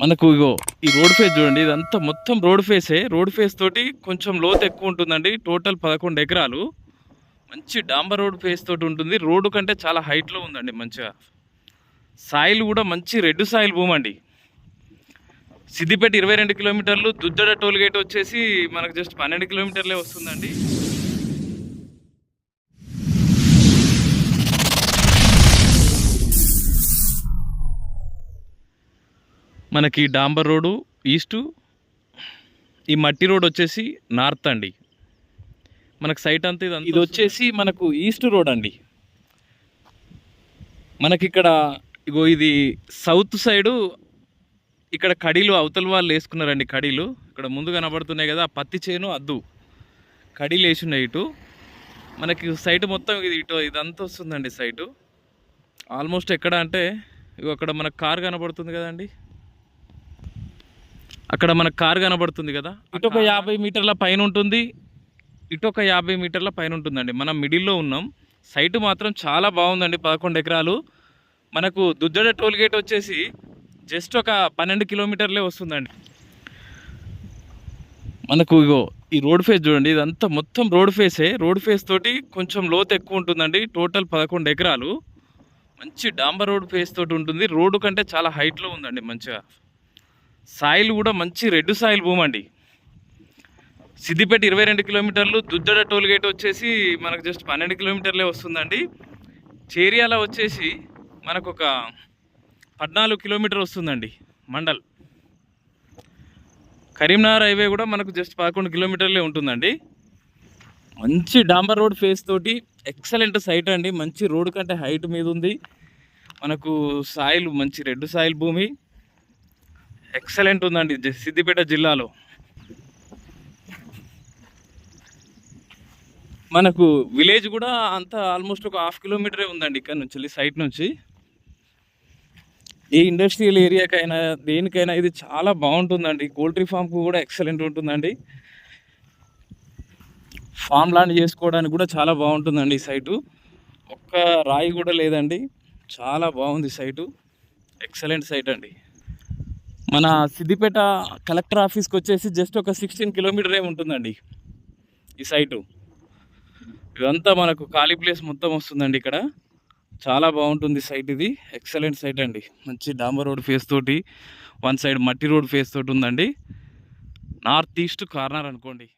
మనకు ఇగో ఈ road face చూడండి ఇదంతా మొత్తం రోడ్ ఫేసే. రోడ్ ఫేస్ తోటి కొంచెం లోతు ఎక్కువ ఉంటుందండి టోటల్ పదకొండు ఎకరాలు. మంచి డాంబర్ రోడ్ ఫేస్ తోటి ఉంటుంది. రోడ్డు కంటే చాలా హైట్లో ఉందండి మంచిగా. సాయిల్ కూడా మంచి రెడ్ సాయిల్ భూమి అండి. సిద్దిపేట ఇరవై రెండు కిలోమీటర్లు దుద్దడ టోల్గేట్ వచ్చేసి మనకు జస్ట్ పన్నెండు కిలోమీటర్లే వస్తుందండి. మనకి డాంబర్ రోడ్డు ఈస్టు ఈ మట్టి రోడ్ వచ్చేసి నార్త్ అండి. మనకు సైట్ అంతా ఇది ఇది వచ్చేసి మనకు ఈస్ట్ రోడ్ అండి. మనకి ఇక్కడ ఇగో ఇది సౌత్ సైడు ఇక్కడ కడీలు అవతల వాళ్ళు వేసుకున్నారండి కడీలు. ఇక్కడ ముందు కనబడుతున్నాయి కదా పత్తి చేను అద్దు. కడీలు వేసి ఇటు. మనకి సైట్ మొత్తం ఇది ఇటు ఇదంతా వస్తుందండి సైటు ఆల్మోస్ట్ ఎక్కడ అంటే ఇగో అక్కడ మనకు కార్ కనబడుతుంది కదండి. అక్కడ మనకు కార్ కనబడుతుంది కదా? ఇటు ఒక యాభై మీటర్ల పైన ఉంటుంది. ఇటు ఒక యాభై మీటర్ల పైన ఉంటుందండి. మనం మిడిల్లో ఉన్నాం. సైటు మాత్రం చాలా బాగుందండి పదకొండు ఎకరాలు. మనకు దుద్దడ టోల్ గేట్ వచ్చేసి జస్ట్ ఒక పన్నెండు కిలోమీటర్లే వస్తుందండి. మనకు ఇగో ఈ రోడ్ ఫేస్ చూడండి ఇదంతా మొత్తం రోడ్ ఫేసే. రోడ్ ఫేస్ తోటి కొంచెం లోతు ఎక్కువ ఉంటుందండి టోటల్ పదకొండు ఎకరాలు. మంచి డాంబర్ రోడ్ ఫేస్ తోటి ఉంటుంది. రోడ్డు కంటే చాలా హైట్లో ఉందండి మంచిగా. సాయిల్ కూడా మంచి రెడ్ సాయిల్ భూమి అండి. సిద్దిపేట ఇరవై రెండు కిలోమీటర్లు దుద్దడ టోల్గేట్ వచ్చేసి మనకు జస్ట్ పన్నెండు కిలోమీటర్లే వస్తుందండి. చేరియాల వచ్చేసి మనకు ఒక పద్నాలుగు కిలోమీటర్ వస్తుందండి మండల్. కరీంనగర్ హైవే కూడా మనకు జస్ట్ పదకొండు కిలోమీటర్లే ఉంటుందండి. మంచి డాంబర్ రోడ్ ఫేస్ తోటి ఎక్సలెంట్ సైట్ అండి. మంచి రోడ్ కంటే హైట్ మీద ఉంది. మనకు సాయిల్ మంచి రెడ్ సాయిల్ భూమి. ఎక్సలెంట్ ఉందండి జ- సిద్దిపేట జిల్లాలో. మనకు విలేజ్ కూడా అంతా ఆల్మోస్ట్ ఒక హాఫ్ కిలోమీటరే ఉందండి ఇక్కడ నుంచి సైట్ నుంచి. ఏ ఇండస్ట్రియల్ ఏరియాకైనా దేనికైనా ఇది చాలా బాగుంటుందండి. పోల్ట్రీ ఫామ్కు కూడా ఎక్సలెంట్ ఉంటుందండి. ఫామ్ ల్యాండ్ చేసుకోవడానికి కూడా చాలా బాగుంటుందండి ఈ సైటు. ఒక్క రాయి కూడా లేదండి. చాలా బాగుంది సైటు. ఎక్సలెంట్ సైట్ అండి. మన సిద్దిపేట కలెక్టర్ ఆఫీస్కి వచ్చేసి జస్ట్ ఒక సిక్స్టీన్ కిలోమీటర్ ఉంటుందండి ఈ సైటు ఇదంతా మనకు ఖాళీ ప్లేస్ మొత్తం వస్తుందండి ఇక్కడ. చాలా బాగుంటుంది సైట్ ఇది. ఎక్సలెంట్ సైట్ అండి. మంచి డాంబర్ రోడ్ ఫేస్ తోటి వన్ సైడ్ మట్టి రోడ్ ఫేస్ తోటి ఉందండి. నార్త్ ఈస్ట్ కార్నర్ అనుకోండి.